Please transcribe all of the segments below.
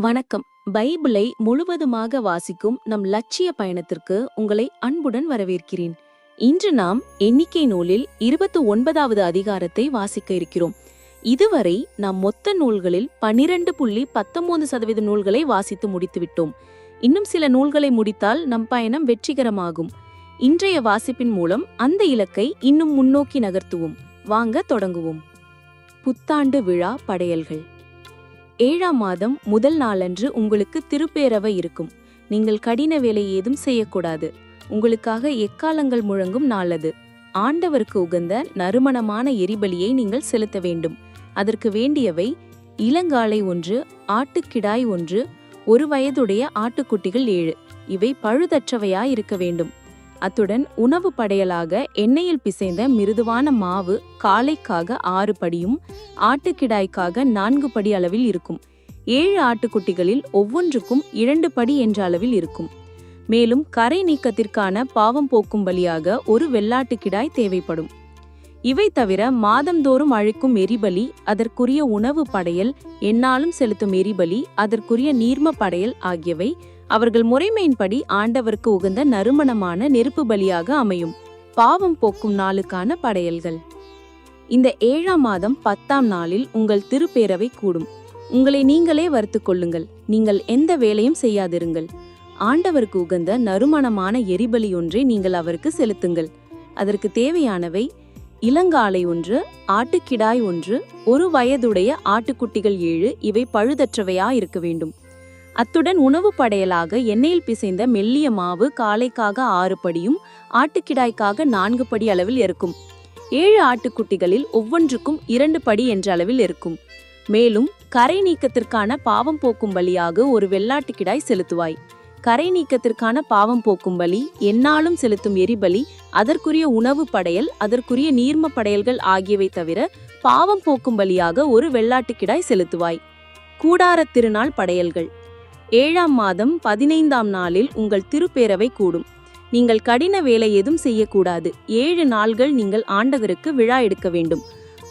வணக்கம். பைபிளை முழுவதுமாக வாசிக்கும் நம் லட்சிய பயணத்திற்கு உங்களை அன்புடன் வரவேற்கிறேன். இன்று நாம் எண்ணிக்கை நூலில் இருபத்து ஒன்பதாவது அதிகாரத்தை வாசிக்க இருக்கிறோம். இதுவரை நாம் மொத்த நூல்களில் பனிரெண்டு புள்ளி பத்தொன்பது சதவீத நூல்களை வாசித்து முடித்துவிட்டோம். இன்னும் சில நூல்களை முடித்தால் நம் பயணம் வெற்றிகரமாகும். இன்றைய வாசிப்பின் மூலம் அந்த இலக்கை இன்னும் முன்னோக்கி நகர்த்துவோம். வாங்க தொடங்குவோம். புத்தாண்டு விழா படையல்கள். ஏழாம் மாதம் முதல் நாளன்று உங்களுக்கு திருப்பேரவை இருக்கும். நீங்கள் கடின வேலை ஏதும் செய்யக்கூடாது. உங்களுக்காக எக்காலங்கள் முழங்கும் நாளது. ஆண்டவருக்கு உகந்த நறுமணமான எரிபலியை நீங்கள் செலுத்த வேண்டும். அதற்கு வேண்டியவை இளங்காலை ஒன்று ஆட்டுக்கிடாய் ஒன்று ஒரு வயதுடைய ஆட்டுக்குட்டிகள் ஏழு. இவை பழுதற்றவையாய் இருக்க வேண்டும். அத்துடன் உணவு படையலாக எண்ணெயில் பிசைந்த மிருதுவான மாவு காளைக்காக ஆறு படியும் ஆட்டுக்கிடாய்க்காக நான்கு படி அளவில் இருக்கும். ஏழு ஆட்டுக்குட்டிகளில் ஒவ்வொன்றுக்கும் இரண்டு படி என்ற அளவில் இருக்கும். மேலும் கரை நீக்கத்திற்கான பாவம் போக்கும் பலியாக ஒரு வெள்ளாட்டுக்கிடாய் தேவைப்படும். இவை தவிர மாதந்தோறும் அழிக்கும் எரிபலி அதற்குரிய உணவு படையல் எந்நாளும் செலுத்தும் எரிபலி அதற்குரிய நீர்ம படையல் ஆகியவை அவர்கள் முறைமையின்படி ஆண்டவருக்கு உகந்த நறுமணமான நெருப்பு பலியாக அமையும். பாவம் போக்கும் நாளுக்கான படையல்கள். இந்த ஏழாம் மாதம் பத்தாம் நாளில் உங்கள் திருப்பேரவை கூடும். உங்களை நீங்களே வறுத்து கொள்ளுங்கள் நீங்கள் எந்த வேலையும் செய்யாதிருங்கள். ஆண்டவருக்கு உகந்த நறுமணமான எரிபலி ஒன்றை நீங்கள் அவருக்கு செலுத்துங்கள். அதற்கு தேவையானவை இளங்காலை ஒன்று ஆட்டுக்கிடாய் ஒன்று ஒரு வயதுடைய ஆட்டுக்குட்டிகள் ஏழு இவை பழுதற்றவையா இருக்க வேண்டும். அத்துடன் உணவு படையலாக எண்ணெயில் பிசைந்த மெல்லிய மாவு காளைக்காக ஆறு படியும் ஆட்டுக்கிடாய்க்காக நான்கு படி அளவில் இருக்கும் ஏழு ஆட்டுக்குட்டிகளில் ஒவ்வொன்றுக்கும் இரண்டு படி என்ற அளவில் இருக்கும் மேலும் கரை நீக்கத்திற்கான பாவம் போக்கும் பலியாக ஒரு வெள்ளாட்டுக்கிடாய் செலுத்துவாய். கரை நீக்கத்திற்கான பாவம் போக்கும் பலி எந்நாளும் செலுத்தும் எரிபலி அதற்குரிய உணவு படையல் அதற்குரிய நீர்ம படையல்கள் ஆகியவை தவிர பாவம் போக்கும் பலியாக ஒரு வெள்ளாட்டுக்கிடாய் செலுத்துவாய். கூடாரத் திருநாள் படையல்கள். ஏழாம் மாதம் பதினைந்தாம் நாளில் உங்கள் திருப்பேரவை கூடும். நீங்கள் கடின வேலை எதுவும் செய்யக்கூடாது. ஏழு நாள்கள் நீங்கள் ஆண்டவருக்கு விழா எடுக்க வேண்டும்.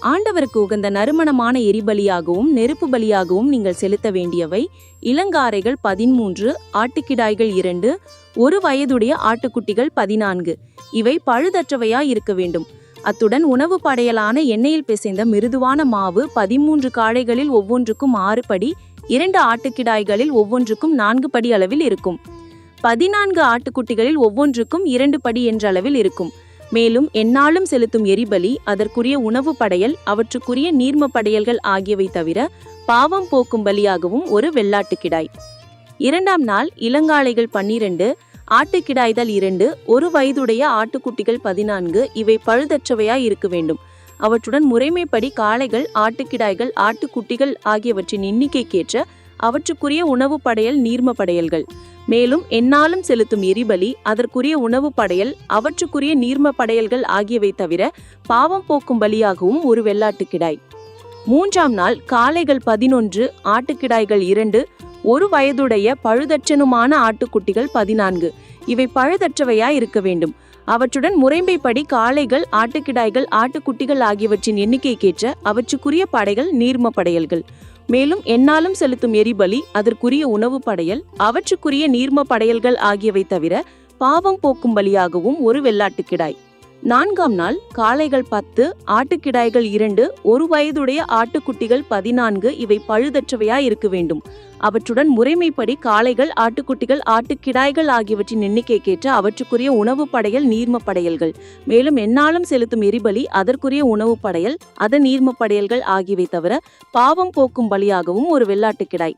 ஆண்டவருக்கு உகந்த நறுமணமான எரிபலியாகவும் நெருப்பு பலியாகவும் நீங்கள் செலுத்த வேண்டியவை இளங்காரைகள் பதிமூன்று ஆட்டுக்கிடாய்கள் இரண்டு ஒரு வயதுடைய ஆட்டுக்குட்டிகள் பதினான்கு. இவை பழுதற்றவையாய் இருக்க வேண்டும். அத்துடன் உணவு படையலான எண்ணெயில் பிசைந்த மிருதுவான மாவு பதிமூன்று காளைகளில் ஒவ்வொன்றுக்கும் ஆறு படி இரண்டு ஆட்டுக்கிடாய்களில் ஒவ்வொன்றுக்கும் நான்கு படி அளவில் இருக்கும். பதினான்கு ஆட்டுக்குட்டிகளில் ஒவ்வொன்றுக்கும் இரண்டு படி என்ற அளவில் இருக்கும். மேலும் எந்நாளும் செலுத்தும் எரிபலி அதற்குரிய உணவு படையல் அவற்றுக்குரிய நீர்ம படையல்கள் ஆகியவை தவிர பாவம் போக்கும் பலியாகவும் ஒரு வெள்ளாட்டுக்கிடாய். இரண்டாம் நாள் இளங்காளைகள் பன்னிரண்டு ஆட்டுக்கிடாய்தல் இரண்டு ஒரு வயதுடைய ஆட்டுக்குட்டிகள் பதினான்கு இவை பழுதற்றவையாய் இருக்க வேண்டும். அவற்றுடன் முறைமைப்படி காளைகள் ஆட்டுக்கிடாய்கள் ஆட்டுக்குட்டிகள் ஆகியவற்றின் எண்ணிக்கைக்கேற்ற அவற்றுக்குரிய உணவு படையல் நீர்ம படையல்கள். மேலும் எந்நாளும் செலுத்தும் எரிபலி அதற்குரிய உணவு படையல் அவற்றுக்குரிய நீர்ம படையல்கள் ஆகியவை தவிர பாவம் போக்கும் பலியாகவும் ஒரு வெள்ளாட்டுக்கிடாய் மூன்றாம் நாள் காளைகள் பதினொன்று ஆட்டுக்கிடாய்கள் இரண்டு ஒரு வயதுடைய பழுதற்றனுமான ஆட்டுக்குட்டிகள் பதினான்கு. இவை பழுதற்றவையாய் இருக்க வேண்டும். அவற்றுடன் முறைமைப்படி காளைகள் ஆட்டுக்கிடாய்கள் ஆட்டுக்குட்டிகள் ஆகியவற்றின் எண்ணிக்கைக்கேற்ற அவற்றுக்குரிய படைகள் நீர்ம படையல்கள். மேலும் எண்ணாலும் செலுத்தும் எரிபலி அதற்குரிய உணவு படையல் அவற்றுக்குரிய நீர்ம படையல்கள் ஆகியவை தவிர பாவம் போக்கும் பலியாகவும் ஒரு வெள்ளாட்டுக்கிடாய். நான்காம் நாள் காளைகள் பத்து ஆட்டுக்கிடாய்கள் இரண்டு ஒரு வயதுடைய ஆட்டுக்குட்டிகள் பதினான்கு இவை பழுதற்றவையாய் இருக்க வேண்டும். அவற்றுடன் முறைமைப்படி காளைகள் ஆட்டுக்குட்டிகள் ஆட்டுக்கிடாய்கள் ஆகியவற்றின் எண்ணிக்கைக்கேற்ற அவற்றுக்குரிய உணவு படையல் நீர்ம படையல்கள். மேலும் எந்நாளும் செலுத்தும் எரிபலி அதற்குரிய உணவு படையல் அதன் நீர்ம படையல்கள் ஆகியவை தவிர பாவம் போக்கும் பலியாகவும் ஒரு வெள்ளாட்டுக்கிடாய்.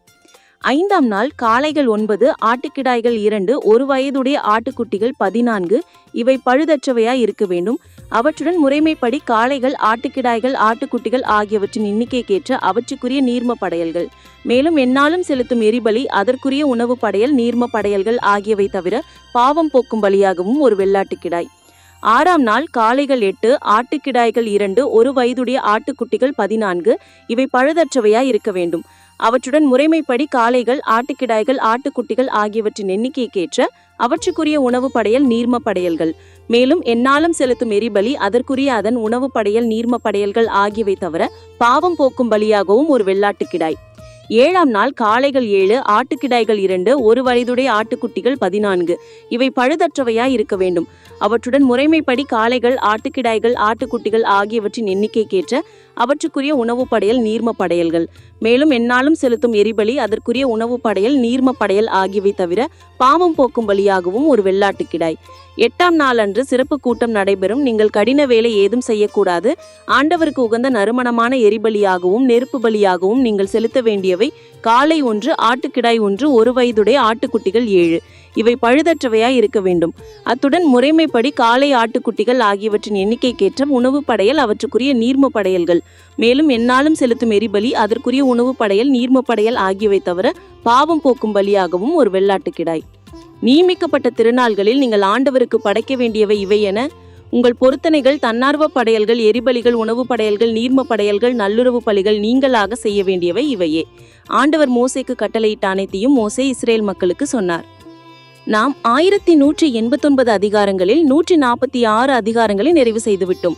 ஐந்தாம் நாள் காளைகள் ஒன்பது ஆட்டுக்கிடாய்கள் இரண்டு ஒரு வயதுடைய ஆட்டுக்குட்டிகள் பதினான்கு இவை பழுதற்றவையாய் இருக்க வேண்டும். அவற்றுடன் முறைமைப்படி காளைகள் ஆட்டுக்கிடாய்கள் ஆட்டுக்குட்டிகள் ஆகியவற்றின் எண்ணிக்கைக்கேற்ற அவற்றுக்குரிய நீர்ம படையல்கள் மேலும் எந்நாளும் செலுத்தும் எரிபலி அதற்குரிய உணவு படையல் நீர்ம படையல்கள் ஆகியவை தவிர பாவம் போக்கும் பலியாகவும் ஒரு வெள்ளாட்டுக்கிடாய். ஆறாம் நாள் காளைகள் எட்டு ஆட்டுக்கிடாய்கள் இரண்டு ஒரு வயதுடைய ஆட்டுக்குட்டிகள் பதினான்கு இவை பழுதற்றவையாய் இருக்க வேண்டும். அவற்றுடன் முறைமைப்படி காளைகள் ஆட்டுக்கிடாய்கள் ஆட்டுக்குட்டிகள் ஆகியவற்றின் எண்ணிக்கைக்கேற்ற அவற்றுக்குரிய உணவு படையல் நீர்ம படையல்கள். மேலும் எந்நாளும் செலுத்தும் எரிபலி அதற்குரிய அதன் உணவு படையல் நீர்ம படையல்கள் ஆகியவை தவிர பாவம் போக்கும் பலியாகவும் ஒரு வெள்ளாட்டுக்கிடாய் ஏழாம் நாள் காளைகள் ஏழு ஆட்டுக்கிடாய்கள் இரண்டு ஒரு வயதுடைய ஆட்டுக்குட்டிகள் பதினான்கு. இவை பழுதற்றவையாய் இருக்க வேண்டும். அவற்றுடன் முறைமைப்படி காளைகள் ஆட்டுக்கிடாய்கள் ஆட்டுக்குட்டிகள் ஆகியவற்றின் எண்ணிக்கைக்கேற்ற அவற்றுக்குரிய உணவு படையல் நீர்ம படையல்கள். மேலும் எந்நாளும் செலுத்தும் எரிபலி அதற்குரிய உணவு படையல் நீர்ம படையல் ஆகியவை தவிர பாவம் போக்கும் பலியாகவும் ஒரு வெள்ளாட்டுக்கிடாய் எட்டாம் நாளன்று சிறப்பு கூட்டம் நடைபெறும். நீங்கள் கடின வேலை ஏதும் செய்யக்கூடாது. ஆண்டவருக்கு உகந்த நறுமணமான எரிபலியாகவும் நெருப்பு பலியாகவும் நீங்கள் செலுத்த வேண்டியவை காலை ஒன்று ஆட்டுக்கிடாய் ஒன்று ஒரு வயதுடைய ஆட்டுக்குட்டிகள் ஏழு. இவை பழுதற்றவையாய் இருக்க வேண்டும். அத்துடன் முறைமைப்படி காலை ஆட்டுக்குட்டிகள் ஆகியவற்றின் எண்ணிக்கைக்கேற்ற உணவு படையல் அவற்றுக்குரிய நீர்ம படையல்கள். மேலும் என்னாலும் செலுத்தும் எரிபலி அதற்குரிய உணவு படையல் நீர்ம படையல் ஆகியவை தவிர பாவம் போக்கும் பலியாகவும் ஒரு வெள்ளாட்டு கிடாய் நியமிக்கப்பட்ட திருநாள்களில் நீங்கள் ஆண்டவருக்கு படைக்க வேண்டியவை இவை என உங்கள் பொருத்தனைகள் தன்னார்வ படையல்கள் எரிபலிகள் உணவு படையல்கள் நீர்ம படையல்கள் நல்லுறவு பலிகள் நீங்களாக செய்ய வேண்டியவை இவையே. ஆண்டவர் மோசைக்கு கட்டளையிட்ட அனைத்தையும் மோசே இஸ்ரேல் மக்களுக்கு சொன்னார். நாம் ஆயிரத்தி நூற்றி எண்பத்தொன்பது அதிகாரங்களில் நூற்றி நாற்பத்தி ஆறு அதிகாரங்களை நிறைவு செய்துவிட்டோம்.